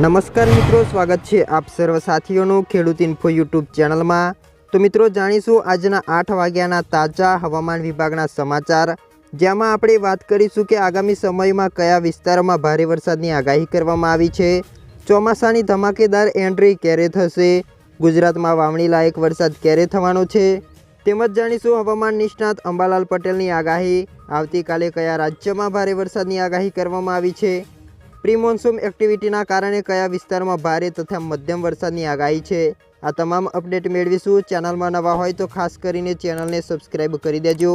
નમસ્કાર મિત્રો, સ્વાગત છે આપ સર્વ સાથીઓનું ખેડૂત ઇન્ફો યુટ્યુબ ચેનલમાં. તો મિત્રો, જાણીશું આજના આઠ વાગ્યાના તાજા હવામાન વિભાગના સમાચાર. જેમાં આપણે વાત કરીશું કે આગામી સમયમાં કયા વિસ્તારોમાં ભારે વરસાદની આગાહી કરવામાં આવી છે. ચોમાસાની ધમાકેદાર એન્ટ્રી ક્યારે થશે? ગુજરાતમાં વાવણી લાયક વરસાદ ક્યારે થવાનો છે? તેમજ જાણીશું હવામાન નિષ્ણાત અંબાલાલ પટેલની આગાહી. આવતીકાલે કયા રાજ્યમાં ભારે વરસાદની આગાહી કરવામાં આવી છે? પ્રી મોન્સૂન એક્ટિવિટીના કારણે કયા વિસ્તારમાં ભારે તથા મધ્યમ વરસાદની આગાહી છે? આ તમામ અપડેટ મેળવીશું. ચેનલમાં નવા હોય તો ખાસ કરીને ચેનલને સબસ્ક્રાઈબ કરી દેજો.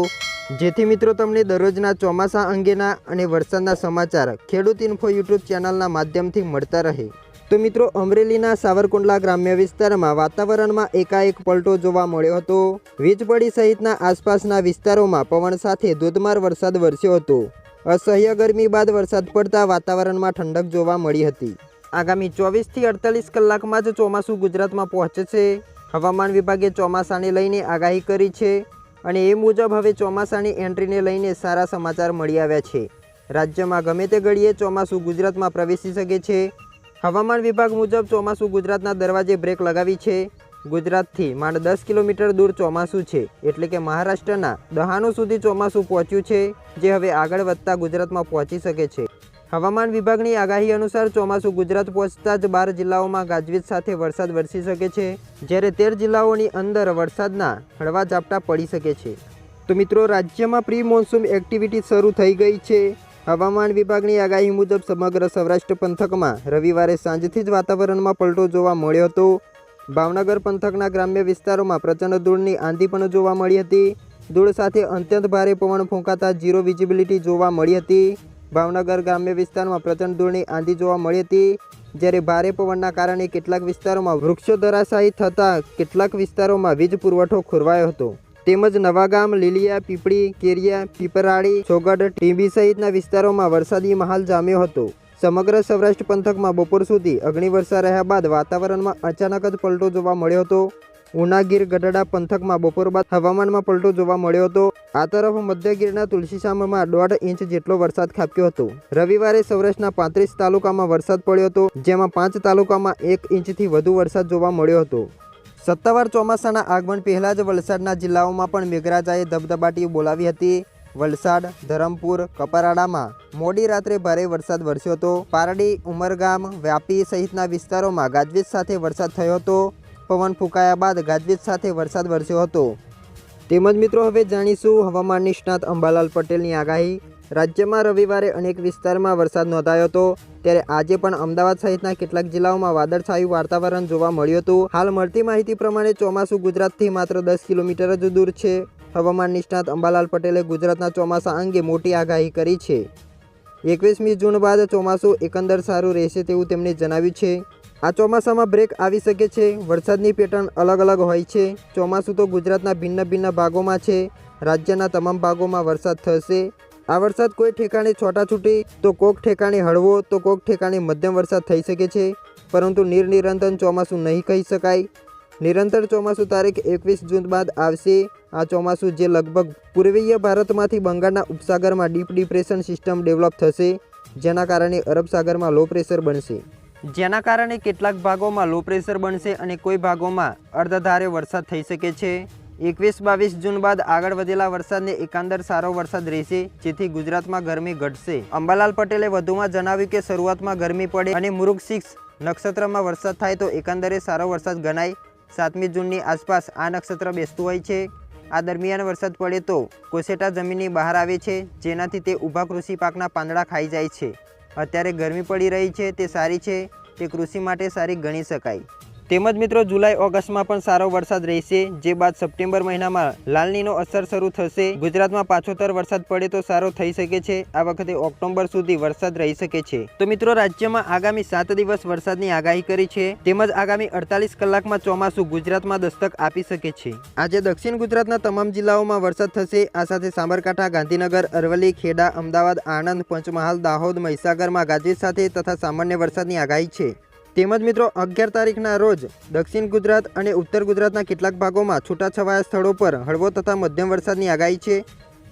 જેથી મિત્રો તમને દરરોજના ચોમાસા અંગેના અને વરસાદના સમાચાર ખેડૂત ઇન્ફો યુટ્યુબ ચેનલના માધ્યમથી મળતા રહે. તો મિત્રો, અમરેલીના સાવરકુંડલા ગ્રામ્ય વિસ્તારમાં વાતાવરણમાં એકાએક પલટો જોવા મળ્યો હતો. વીજપડી સહિતના આસપાસના વિસ્તારોમાં પવન સાથે ધોધમાર વરસાદ વરસ્યો હતો. અસહ્ય ગરમી બાદ વરસાદ પડતા વાતાવરણમાં ઠંડક જોવા મળી હતી. આગામી ચોવીસથી અડતાલીસ કલાકમાં જ ચોમાસું ગુજરાતમાં પહોંચશે. હવામાન વિભાગે ચોમાસાને લઈને આગાહી કરી છે અને એ મુજબ હવે ચોમાસાની એન્ટ્રીને લઈને સારા સમાચાર મળી આવ્યા છે. રાજ્યમાં ગમે તે ઘડીએ ચોમાસું ગુજરાતમાં પ્રવેશી શકે છે. હવામાન વિભાગ મુજબ ચોમાસું ગુજરાતના દરવાજે બ્રેક લગાવી છે. ગુજરાતથી માંડ દસ કિલોમીટર દૂર ચોમાસું છે. એટલે કે મહારાષ્ટ્રના દહાણુ સુધી ચોમાસું પહોંચ્યું છે, જે હવે આગળ વધતા ગુજરાતમાં પહોંચી શકે છે. હવામાન વિભાગની આગાહી અનુસાર ચોમાસું ગુજરાત પહોંચતા જ બાર જિલ્લાઓમાં ગાજવીજ સાથે વરસાદ વરસી શકે છે, જ્યારે તેર જિલ્લાઓની અંદર વરસાદના હળવા ઝાપટા પડી શકે છે. તો મિત્રો, રાજ્યમાં પ્રી મોન્સૂન એક્ટિવિટી શરૂ થઈ ગઈ છે. હવામાન વિભાગની આગાહી મુજબ સમગ્ર સૌરાષ્ટ્ર પંથકમાં રવિવારે સાંજથી જ વાતાવરણમાં પલટો જોવા મળ્યો હતો. ભાવનગર પંથકના ગ્રામ્ય વિસ્તારોમાં પ્રચંડ ધૂળની આંધી પણ જોવા મળી હતી. ધૂળ સાથે અત્યંત ભારે પવન ફૂંકાતા ઝીરો વિઝિબિલિટી જોવા મળી હતી. ભાવનગર ગ્રામ્ય વિસ્તારમાં પ્રચંડ ધૂળની આંધી જોવા મળી હતી. જ્યારે ભારે પવનના કારણે કેટલાક વિસ્તારોમાં વૃક્ષો ધરાશાયી થતાં કેટલાક વિસ્તારોમાં વીજ પુરવઠો ખોરવાયો હતો. તેમજ નવાગામ, લીલિયા, પીપળી, કેરિયા, પીપરાળી ચોગડ ટીંબી સહિતના વિસ્તારોમાં વરસાદી માહોલ જામ્યો હતો. સમગ્ર સૌરાષ્ટ્ર પંથકમાં બપોર સુધી અગ્નિવર્ષા રહ્યા બાદ વાતાવરણમાં અચાનક જ પલટો જોવા મળ્યો હતો. ઉનાગીર ગઢડા પંથકમાં બપોર બાદ હવામાનમાં પલટો જોવા મળ્યો હતો. આ તરફ મધ્યગીરના તુલસીશામમાં દોઢ ઇંચ જેટલો વરસાદ ખાબક્યો હતો. રવિવારે સૌરાષ્ટ્રના પાંત્રીસ તાલુકામાં વરસાદ પડ્યો હતો, જેમાં પાંચ તાલુકામાં એક ઇંચથી વધુ વરસાદ જોવા મળ્યો હતો. સત્તાવાર ચોમાસાના આગમન પહેલાં જ વલસાડના જિલ્લાઓમાં પણ મેઘરાજાએ ધબધબાટી બોલાવી હતી. વલસાડ, ધરમપુર, કપરાડામાં મોડી રાત્રે ભારે વરસાદ વરસ્યો હતો. પારડી, ઉમરગામ, વ્યાપી સહિતના વિસ્તારોમાં ગાજવીજ સાથે વરસાદ થયો હતો. પવન ફૂંકાયા બાદ ગાજવીજ સાથે વરસાદ વરસ્યો હતો. તેમજ મિત્રો, હવે જાણીશું હવામાન નિષ્ણાત અંબાલાલ પટેલની આગાહી. રાજ્યમાં રવિવારે અનેક વિસ્તારમાં વરસાદ નોંધાયો હતો. ત્યારે આજે પણ અમદાવાદ સહિતના કેટલાક જિલ્લાઓમાં વાદળછાયું વાતાવરણ જોવા મળ્યું હતું. હાલ મળતી માહિતી પ્રમાણે ચોમાસું ગુજરાતથી માત્ર દસ કિલોમીટર જ દૂર છે. હવામાન નિષ્ણાત અંબાલાલ પટેલે ગુજરાતના ચોમાસા અંગે મોટી આગાહી કરી છે. એકવીસમી જૂન બાદ ચોમાસું એકંદર સારું રહેશે તેવું તેમણે જણાવ્યું છે. આ ચોમાસામાં બ્રેક આવી શકે છે, વરસાદની પેટર્ન અલગ અલગ હોય છે. ચોમાસું તો ગુજરાતના ભિન્ન ભિન્ન ભાગોમાં છે. રાજ્યના તમામ ભાગોમાં વરસાદ થશે. આ વરસાદ કોઈ ઠેકાણે છોટાછૂટી તો કોક ઠેકાણે હળવો, તો કોક ઠેકાણે મધ્યમ વરસાદ થઈ શકે છે. પરંતુ નિર્નિરંતન ચોમાસું નહીં કહી શકાય. નિરંતર ચોમાસું તારીખ એકવીસ જૂન બાદ આવશે. આ ચોમાસું જે લગભગ પૂર્વીય ભારતમાંથી બંગાળના ઉપસાગરમાં ડીપ ડિપ્રેશન સિસ્ટમ ડેવલપ થશે, જેના કારણે અરબ સાગરમાં લો પ્રેશર બનશે. જેના કારણે કેટલાક ભાગોમાં લો પ્રેશર બનશે અને કોઈ ભાગોમાં અર્ધધારે વરસાદ થઈ શકે છે. એકવીસ બાવીસ જૂન બાદ આગળ વધેલા વરસાદને એકાંદર સારો વરસાદ રહેશે, જેથી ગુજરાતમાં ગરમી ઘટશે. અંબાલાલ પટેલે વધુમાં જણાવ્યું કે શરૂઆતમાં ગરમી પડે અને મૃગ સિક્સ નક્ષત્રમાં વરસાદ થાય તો એકંદરે સારો વરસાદ ગણાય. સાતમી જૂનની આસપાસ આ નક્ષત્ર બેસતું હોય છે. આ દરમિયાન વરસાદ પડે તો કોસેટા જમીનની બહાર આવે છે, જેનાથી તે ઊભા કૃષિ પાકના પાંદડા ખાઈ જાય છે. અત્યારે ગરમી પડી રહી છે, તે સારી છે. તે કૃષિ માટે સારી ગણી શકાય. તેમજ મિત્રો જુલાઈ ઓગસ્ટમાં પણ સારો વરસાદ રહેશે. જે બાદ સપ્ટેમ્બર મહિનામાં લાલનીનો અસર શરૂ થશે. ગુજરાતમાં પાછોતર વરસાદ પડે તો સારો થઈ શકે છે. આ વખતે ઓક્ટોબર સુધી વરસાદ રહી શકે છે. તો મિત્રો, રાજ્યમાં આગામી સાત દિવસ વરસાદની આગાહી કરી છે. તેમજ આગામી અડતાલીસ કલાકમાં ચોમાસું ગુજરાતમાં દસ્તક આપી શકે છે. આજે દક્ષિણ ગુજરાતના તમામ જિલ્લાઓમાં વરસાદ થશે. આ સાથે સાબરકાંઠા, ગાંધીનગર, અરવલ્લી, ખેડા, અમદાવાદ, આણંદ, પંચમહાલ, દાહોદ, મહીસાગરમાં ગાજવીજ સાથે તથા સામાન્ય વરસાદની આગાહી છે. તેમજ મિત્રો, અગિયાર તારીખના રોજ દક્ષિણ ગુજરાત અને ઉત્તર ગુજરાતના કેટલાક ભાગોમાં છૂટાછવાયા સ્થળો પર હળવો તથા મધ્યમ વરસાદની આગાહી છે.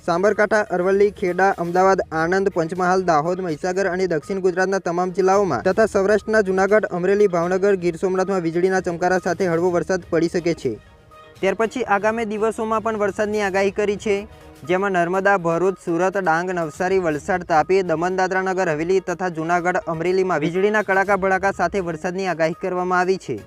સાબરકાંઠા, અરવલ્લી, ખેડા, અમદાવાદ, આણંદ, પંચમહાલ, દાહોદ, મહીસાગર અને દક્ષિણ ગુજરાતના તમામ જિલ્લાઓમાં તથા સૌરાષ્ટ્રના જૂનાગઢ, અમરેલી, ભાવનગર, ગીર સોમનાથમાં વીજળીના ચમકારા સાથે હળવો વરસાદ પડી શકે છે. ત્યાર પછી આગામી દિવસોમાં પણ વરસાદની આગાહી કરી છે. જેમાં નર્મદા, ભરૂચ, સુરત, ડાંગ, નવસારી, વલસાડ, તાપી દમણ દાદરાનગર હવેલી તથા જૂનાગઢ, અમરેલીમાં વીજળીના કડાકા ભડાકા સાથે વરસાદની આગાહી કરવામાં આવી છે.